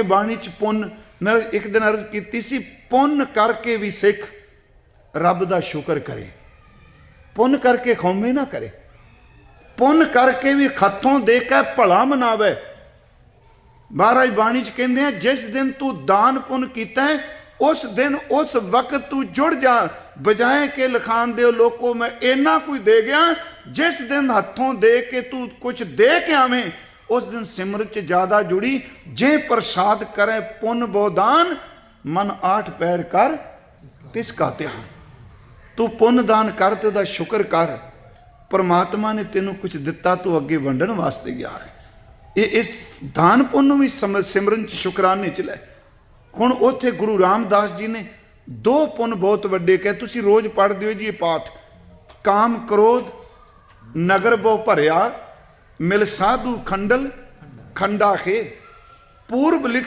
ਕਰਕੇ ਬਾਣੀ ਚ ਪੁੰਨ, ਮੈਂ ਇੱਕ ਦਿਨ ਅਰਜ਼ ਕੀਤੀ ਸੀ, ਪੁੰਨ ਕਰਕੇ ਵੀ ਸਿੱਖ ਰੱਬ ਦਾ ਸ਼ੁਕਰ ਕਰੇ। ਪੁੰਨ ਕਰਕੇ ਖੌਮੇ ਨਾ ਕਰੇ। ਪੁੰਨ ਕਰਕੇ ਵੀ ਖੱਥੋਂ ਦੇ ਕੇ ਭਲਾ ਮਨਾਵੇ। ਮਹਾਰਾਜ ਬਾਣੀ ਚ ਕਹਿੰਦੇ ਆ, ਜਿਸ ਦਿਨ ਤੂੰ ਦਾਨ ਪੁੰਨ ਕੀਤਾ ਹੈ, ਉਸ ਦਿਨ ਉਸ ਵਕਤ ਤੂੰ ਜੁੜ ਜਾ। ਬਜਾਏ ਕਿ ਲਖਾਨ ਦਿਓ, ਲੋਕੋ, ਮੈਂ ਇੰਨਾ ਕੁਝ ਦੇ ਗਿਆ, ਜਿਸ ਦਿਨ ਹੱਥੋਂ ਦੇ ਕੇ ਤੂੰ ਕੁਝ ਦੇ ਕੇ ਆਵੇਂ ਉਸ ਦਿਨ ਸਿਮਰਤ ਚ ਜ਼ਿਆਦਾ ਜੁੜੀ। ਜੇ ਪ੍ਰਸਾਦ ਕਰੇ ਪੁੰਨ ਬੋਦਾਨ ਮਨ ਆਠ ਪੈਰ ਕਰ ਤਿਸ ਕਾ ਧਿਆਨ। ਤੂੰ ਪੁੰਨ ਦਾਨ ਕਰ ਤੇ ਉਹਦਾ ਸ਼ੁਕਰ ਕਰ। ਪਰਮਾਤਮਾ ਨੇ ਤੈਨੂੰ ਕੁਝ ਦਿੱਤਾ, ਤੂੰ ਅੱਗੇ ਵੰਡਣ ਵਾਸਤੇ ਗਿਆ ਹੈ। ਇਹ ਇਸ ਦਾਨ ਪੁੰਨ ਨੂੰ ਵੀ ਸਮ- ਸਿਮਰਨ ਚ ਸ਼ੁਕਰਾਨੇ ਚ ਲੈ। ਹੁਣ ਉੱਥੇ ਗੁਰੂ ਰਾਮਦਾਸ ਜੀ ਨੇ ਦੋ ਪੁੰਨ ਬਹੁਤ ਵੱਡੇ ਕਹੇ। ਤੁਸੀਂ ਰੋਜ਼ ਪੜ੍ਹਦੇ ਹੋ ਜੀ ਇਹ ਪਾਠ। ਕਾਮ ਕ੍ਰੋਧ, ਨਗਰ ਬੋ ਭਰਿਆ ਮਿਲ ਸਾਧੂ ਖੰਡਲ ਖੰਡਾ ਖੇ ਪੂਰਬ ਲਿਖ